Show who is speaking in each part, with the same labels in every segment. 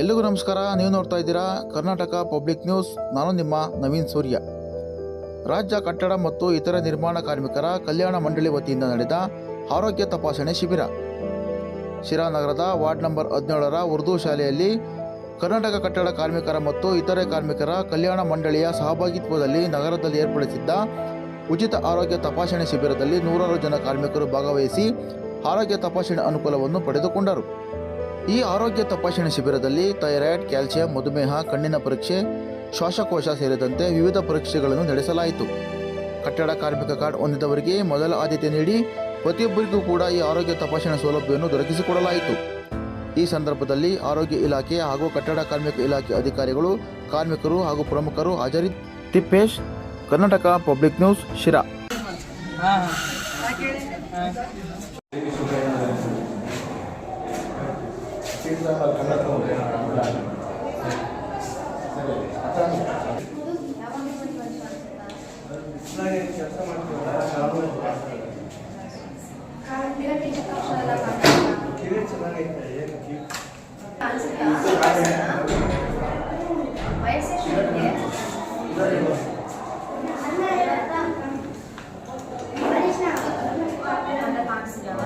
Speaker 1: ಎಲ್ಲಿಗೂ ನಮಸ್ಕಾರ. ನೀವು ನೋಡ್ತಾ ಇದ್ದೀರಾ ಕರ್ನಾಟಕ ಪಬ್ಲಿಕ್ ನ್ಯೂಸ್. ನಾನು ನಿಮ್ಮ ನವೀನ್ ಸೂರ್ಯ. ರಾಜ್ಯ ಕಟ್ಟಡ ಮತ್ತು ಇತರ ನಿರ್ಮಾಣ ಕಾರ್ಮಿಕರ ಕಲ್ಯಾಣ ಮಂಡಳಿ ವತಿಯಿಂದ ನಡೆದ ಆರೋಗ್ಯ ತಪಾಸಣೆ ಶಿಬಿರ. ಶಿರಾನಗರದ ವಾರ್ಡ್ ನಂಬರ್ ಹದಿನೇಳರ ಉರ್ದು ಶಾಲೆಯಲ್ಲಿ ಕರ್ನಾಟಕ ಕಟ್ಟಡ ಕಾರ್ಮಿಕರ ಮತ್ತು ಇತರೆ ಕಾರ್ಮಿಕರ ಕಲ್ಯಾಣ ಮಂಡಳಿಯ ಸಹಭಾಗಿತ್ವದಲ್ಲಿ ನಗರದಲ್ಲಿ ಏರ್ಪಡಿಸಿದ್ದ ಉಚಿತ ಆರೋಗ್ಯ ತಪಾಸಣೆ ಶಿಬಿರದಲ್ಲಿ ನೂರಾರು ಜನ ಕಾರ್ಮಿಕರು ಭಾಗವಹಿಸಿ ಆರೋಗ್ಯ ತಪಾಸಣೆ ಅನುಕೂಲವನ್ನು ಪಡೆದುಕೊಂಡರು. ಈ ಆರೋಗ್ಯ ತಪಾಸಣೆ ಶಿಬಿರದಲ್ಲಿ ಥೈರಾಯ್ಡ್, ಕ್ಯಾಲ್ಸಿಯಂ, ಮಧುಮೇಹ, ಕಣ್ಣಿನ ಪರೀಕ್ಷೆ, ಶ್ವಾಸಕೋಶ ಸೇರಿದಂತೆ ವಿವಿಧ ಪರೀಕ್ಷೆಗಳನ್ನು ನಡೆಸಲಾಯಿತು. ಕಟ್ಟಡ ಕಾರ್ಮಿಕ ಕಾರ್ಡ್ ಹೊಂದಿದವರಿಗೆ ಮೊದಲ ಆದ್ಯತೆ ನೀಡಿ ಪ್ರತಿಯೊಬ್ಬರಿಗೂ ಕೂಡ ಈ ಆರೋಗ್ಯ ತಪಾಸಣೆ ಸೌಲಭ್ಯವನ್ನು ದೊರಕಿಸಿಕೊಡಲಾಯಿತು. ಈ ಸಂದರ್ಭದಲ್ಲಿ ಆರೋಗ್ಯ ಇಲಾಖೆ ಹಾಗೂ ಕಟ್ಟಡ ಕಾರ್ಮಿಕ ಇಲಾಖೆ ಅಧಿಕಾರಿಗಳು, ಕಾರ್ಮಿಕರು ಹಾಗೂ ಪ್ರಮುಖರು ಹಾಜರಿ Tippesh, Karnataka public news, Sira. Seat number खत्म हो गया ಕಿವಿ ಚೆನ್ನಾಗೈತೆ ಏನು ಕಿವಿ ವಯಸ್ಸೆಷ್ಟು Thank you.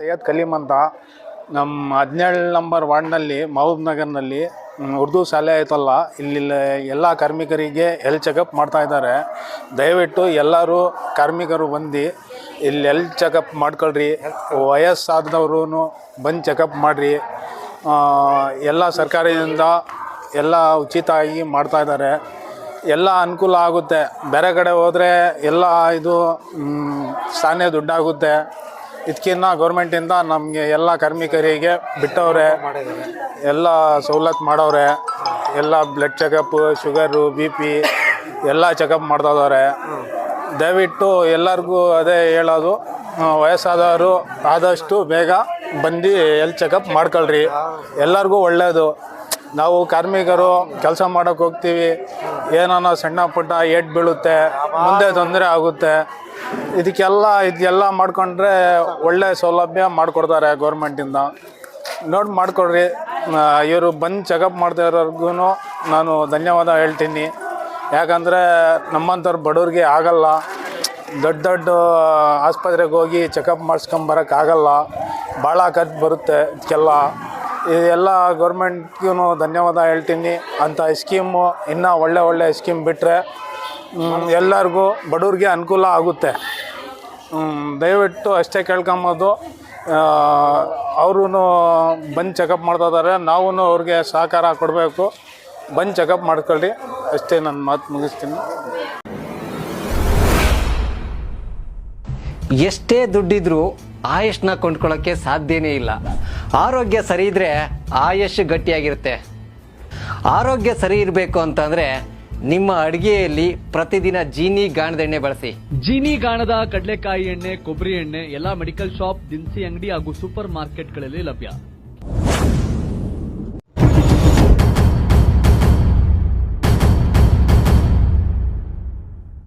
Speaker 2: ಸೈಯದ್ ಕಲೀಮ್ ಅಂತ. ನಮ್ಮ ಹದಿನೇಳು ನಂಬರ್ ವಾರ್ಡ್ನಲ್ಲಿ, ಮಹಬೂಬ್ ನಗರ್ನಲ್ಲಿ ಉರ್ದು ಶಾಲೆ ಆಯ್ತಲ್ಲ ಇಲ್ಲಿ ಎಲ್ಲ ಕಾರ್ಮಿಕರಿಗೆ ಹೆಲ್ತ್ ಚೆಕಪ್ ಮಾಡ್ತಾ ಇದ್ದಾರೆ. ದಯವಿಟ್ಟು ಎಲ್ಲರೂ ಕಾರ್ಮಿಕರು ಬಂದು ಇಲ್ಲಿ ಹೆಲ್ತ್ ಚೆಕಪ್ ಮಾಡ್ಕೊಳ್ರಿ. ವಯಸ್ಸಾದವರು ಬಂದು ಚೆಕಪ್ ಮಾಡಿರಿ. ಎಲ್ಲ ಸರ್ಕಾರದಿಂದ ಎಲ್ಲ ಉಚಿತವಾಗಿ ಮಾಡ್ತಾ ಇದ್ದಾರೆ. ಎಲ್ಲ ಅನುಕೂಲ ಆಗುತ್ತೆ. ಬೇರೆ ಕಡೆ ಹೋದರೆ ಎಲ್ಲ ಇದು ಸಾನೆ ದುಡ್ಡಾಗುತ್ತೆ. ಇದಕ್ಕಿಂತ ಗೌರ್ಮೆಂಟಿಂದ ನಮಗೆ ಎಲ್ಲ ಕಾರ್ಮಿಕರಿಗೆ ಬಿಟ್ಟವ್ರೆ, ಎಲ್ಲ ಸವಲತ್ತು ಮಾಡವ್ರೆ. ಎಲ್ಲ blood checkup sugar B P ಎಲ್ಲ ಚೆಕಪ್ ಮಾಡ್ತಾ ಇದ್ದಾರೆ ದಯವಿಟ್ಟು ಎಲ್ಲರಿಗೂ ಅದೇ ಹೇಳೋದು ವಯಸ್ಸಾದವರು ಆದಷ್ಟು ಬೇಗ ಬಂದು ಎಲ್ಲಿ ಚೆಕಪ್ ಮಾಡ್ಕೊಳ್ರಿ. ಎಲ್ಲರಿಗೂ ಒಳ್ಳೆಯದು ನಾವು ಕಾರ್ಮಿಕರು ಕೆಲಸ ಮಾಡೋಕೆ ಹೋಗ್ತೀವಿ. ಏನಾನ ಸಣ್ಣ ಪುಟ್ಟ ಏಟ್ ಬೀಳುತ್ತೆ, ಮುಂದೆ ತೊಂದರೆ ಆಗುತ್ತೆ. ಇದಕ್ಕೆಲ್ಲ, ಇದೆಲ್ಲ ಮಾಡಿಕೊಂಡ್ರೆ ಒಳ್ಳೆ ಸೌಲಭ್ಯ ಮಾಡಿಕೊಡ್ತಾರೆ ಗೌರ್ಮೆಂಟಿಂದ. ನೋಡಿ ಮಾಡಿಕೊಡ್ರಿ. ಇವರು ಬಂದು ಚೆಕಪ್ ಮಾಡ್ತಾ ಇರೋರ್ಗು ನಾನು ಧನ್ಯವಾದ ಹೇಳ್ತೀನಿ. ಯಾಕಂದರೆ ನಮ್ಮಂಥವ್ರು ಬಡವ್ರಿಗೆ ಆಗಲ್ಲ. ದೊಡ್ಡ ದೊಡ್ಡ ಆಸ್ಪತ್ರೆಗೆ ಹೋಗಿ ಚೆಕಪ್ ಮಾಡಿಸ್ಕೊಂಬರೋಕ್ಕಾಗಲ್ಲ ಭಾಳ ಖರ್ಚು ಬರುತ್ತೆ ಇದಕ್ಕೆಲ್ಲ ಇದೆಲ್ಲ ಗೌರ್ಮೆಂಟ್ಗೂ ಧನ್ಯವಾದ ಹೇಳ್ತೀನಿ. ಅಂಥ ಸ್ಕೀಮು ಇನ್ನೂ ಒಳ್ಳೆ ಒಳ್ಳೆ ಸ್ಕೀಮ್ ಬಿಟ್ಟರೆ ಎಲ್ಲರಿಗೂ ಬಡವ್ರಿಗೆ ಅನುಕೂಲ ಆಗುತ್ತೆ. ದಯವಿಟ್ಟು ಅಷ್ಟೇ ಕೇಳ್ಕೊಂಬೋದು. ಅವರು ಬಂದು ಚೆಕಪ್ ಮಾಡ್ತಾ ಇದ್ದಾರೆ. ನಾವು ಅವ್ರಿಗೆ ಸಹಕಾರ ಕೊಡಬೇಕು. ಬಂದು ಚೆಕಪ್ ಮಾಡ್ಕೊಳ್ಳಿ ಅಷ್ಟೇ ನನ್ನ ಮಾತು ಮುಗಿಸ್ತೀನಿ.
Speaker 3: ಎಷ್ಟೇ ದುಡ್ಡಿದ್ರೂ ಆಯುಷ್ನ ಕೊಂಡ್ಕೊಳ್ಳೋಕ್ಕೆ ಸಾಧ್ಯನೇ ಇಲ್ಲ. ಆರೋಗ್ಯ ಸರಿ ಇದ್ರೆ ಆಯಸ್ಸು ಗಟ್ಟಿಯಾಗಿರುತ್ತೆ. ಆರೋಗ್ಯ ಸರಿ ಇರಬೇಕು ಅಂತಂದ್ರೆ ನಿಮ್ಮ ಅಡುಗೆಯಲ್ಲಿ ಪ್ರತಿದಿನ ಜೀನಿ ಗಾಣದ ಎಣ್ಣೆ ಬಳಸಿ.
Speaker 4: ಜೀನಿ ಗಾಣದ ಕಡಲೆಕಾಯಿ ಎಣ್ಣೆ, ಕೊಬ್ಬರಿ ಎಣ್ಣೆ, ಎಲ್ಲಾ ಮೆಡಿಕಲ್ ಶಾಪ್, ದಿನಸಿ ಅಂಗಡಿ ಹಾಗೂ ಸೂಪರ್ ಮಾರ್ಕೆಟ್ಗಳಲ್ಲಿ ಲಭ್ಯ.